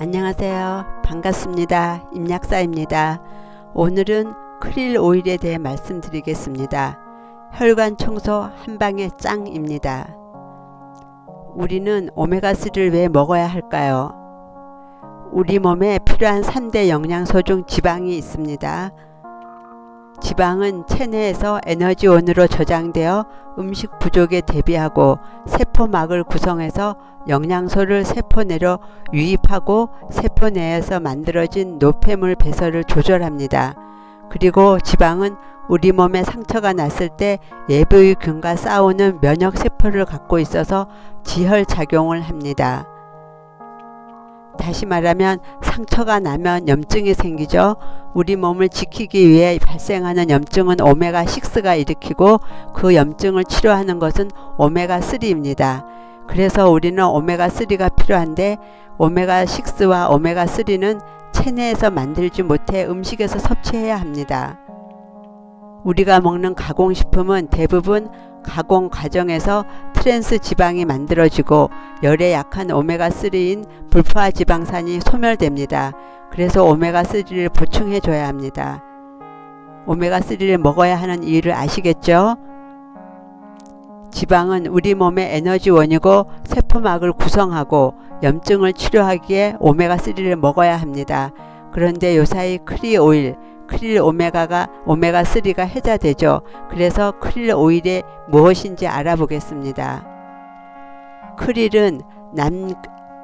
안녕하세요. 반갑습니다. 임약사입니다. 오늘은 크릴 오일에 대해 말씀드리겠습니다. 혈관 청소 한방의 짱입니다. 우리는 오메가3를 왜 먹어야 할까요? 우리 몸에 필요한 3대 영양소 중 지방이 있습니다. 지방은 체내에서 에너지원으로 저장되어 음식 부족에 대비하고 세포막을 구성해서 영양소를 세포 내로 유입하고 세포 내에서 만들어진 노폐물 배설을 조절합니다. 그리고 지방은 우리 몸에 상처가 났을 때 외부의 균과 싸우는 면역 세포를 갖고 있어서 지혈 작용을 합니다. 다시 말하면 상처가 나면 염증이 생기죠. 우리 몸을 지키기 위해 발생하는 염증은 오메가6가 일으키고 그 염증을 치료하는 것은 오메가3입니다. 그래서 우리는 오메가3가 필요한데 오메가6와 오메가3는 체내에서 만들지 못해 음식에서 섭취해야 합니다. 우리가 먹는 가공식품은 대부분 가공 과정에서 트랜스 지방이 만들어지고 열에 약한 오메가3인 불포화 지방산이 소멸됩니다. 그래서 오메가3를 보충해 줘야 합니다. 오메가3를 먹어야 하는 이유를 아시겠죠? 지방은 우리 몸의 에너지원이고 세포막을 구성하고 염증을 치료하기에 오메가3를 먹어야 합니다. 그런데 요사이 크리 오일, 크릴 오메가가 오메가 3가 해자되죠. 그래서 크릴 오일이 무엇인지 알아보겠습니다. 크릴은 남,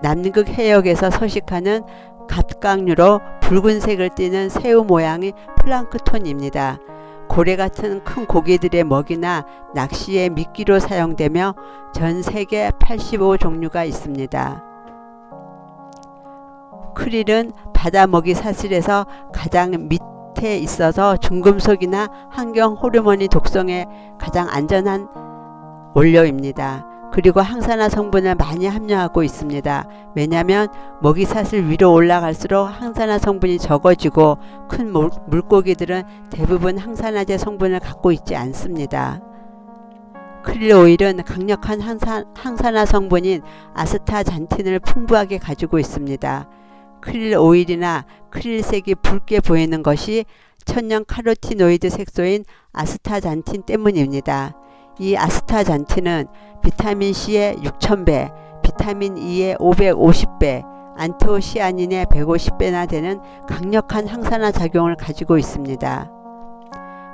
남극 해역에서 서식하는 갑각류로 붉은색을 띠는 새우 모양의 플랑크톤입니다. 고래 같은 큰 고기들의 먹이나 낚시의 미끼로 사용되며 전 세계 85 종류가 있습니다. 크릴은 바다 먹이 사슬에서 가장 밑 에 있어서 중금속이나 환경 호르몬이 독성에 가장 안전한 원료입니다. 그리고 항산화 성분을 많이 함유하고 있습니다. 왜냐하면 먹이 사슬 위로 올라갈수록 항산화 성분이 적어지고 큰 물, 물고기들은 대부분 항산화제 성분을 갖고 있지 않습니다. 크릴 오일은 강력한 항산, 항산화 성분인 아스타잔틴을 풍부하게 가지고 있습니다. 크릴 오일이나 크릴색이 붉게 보이는 것이 천연 카로티노이드 색소인 아스타잔틴 때문입니다. 이 아스타잔틴은 비타민 C의 6000배, 비타민 E의 550배, 안토시아닌의 150배나 되는 강력한 항산화 작용을 가지고 있습니다.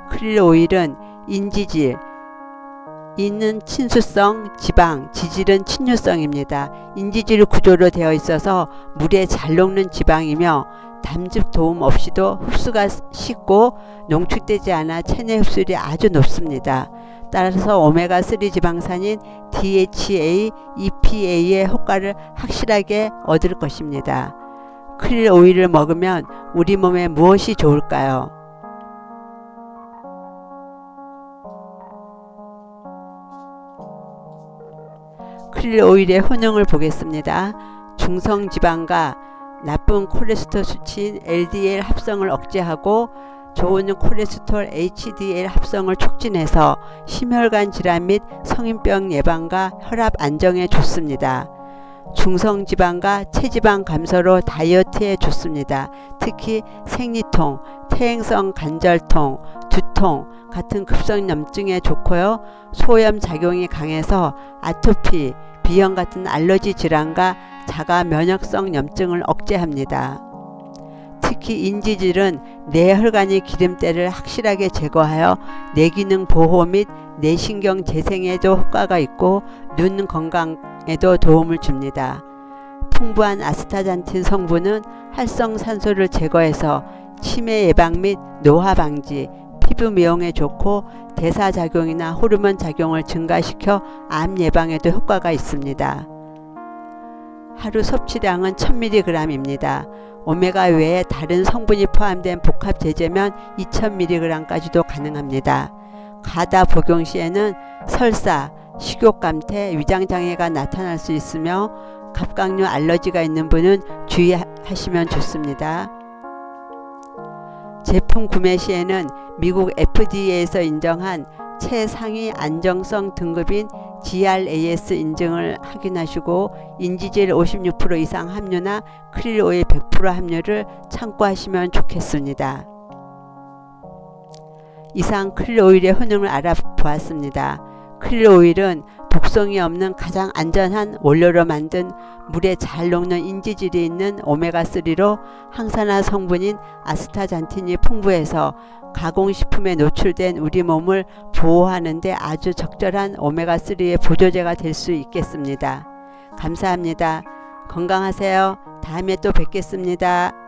크릴 오일은 인지질, 인은 친수성, 지방, 지질은 친유성입니다. 인지질 구조로 되어 있어서 물에 잘 녹는 지방이며 담즙 도움 없이도 흡수가 쉽고 농축되지 않아 체내 흡수율이 아주 높습니다. 따라서 오메가3 지방산인 DHA, EPA의 효과를 확실하게 얻을 것입니다. 크릴 오일을 먹으면 우리 몸에 무엇이 좋을까요? 크릴 오일의 효능을 보겠습니다. 중성 지방과 나쁜 콜레스테롤 수치인 LDL 합성을 억제하고 좋은 콜레스테롤 HDL 합성을 촉진해서 심혈관 질환 및 성인병 예방과 혈압 안정에 좋습니다. 중성 지방과 체지방 감소로 다이어트에 좋습니다. 특히 생리통, 퇴행성 관절통, 두통 같은 급성 염증에 좋고요. 소염 작용이 강해서 아토피, 비형 같은 알러지 질환과 자가 면역성 염증을 억제합니다. 특히 인지질은 뇌혈관의 기름때를 확실하게 제거하여 뇌기능 보호 및 뇌신경 재생에도 효과가 있고 눈 건강에도 도움을 줍니다. 풍부한 아스타잔틴 성분은 활성산소를 제거해서 치매 예방 및 노화 방지, 피부 미용에 좋고 대사 작용이나 호르몬 작용을 증가시켜 암 예방에도 효과가 있습니다. 하루 섭취량은 1000mg입니다. 오메가 외에 다른 성분이 포함된 복합 제제면 2000mg까지도 가능합니다. 가다 복용 시에는 설사, 식욕 감퇴, 위장 장애가 나타날 수 있으며 갑각류 알러지가 있는 분은 주의하시면 좋습니다. 제품 구매 시에는 미국 FDA에서 인정한 최상위 안정성 등급인 GRAS 인증을 확인하시고 인지질 56% 이상 함유나 크릴 오일 100% 함유를 참고하시면 좋겠습니다. 이상 크릴 오일의 효능을 알아보았습니다. 크릴 오일은 독성이 없는 가장 안전한 원료로 만든 물에 잘 녹는 인지질이 있는 오메가3로 항산화 성분인 아스타잔틴이 풍부해서 가공식품에 노출된 우리 몸을 보호하는 데 아주 적절한 오메가3의 보조제가 될 수 있겠습니다. 감사합니다. 건강하세요. 다음에 또 뵙겠습니다.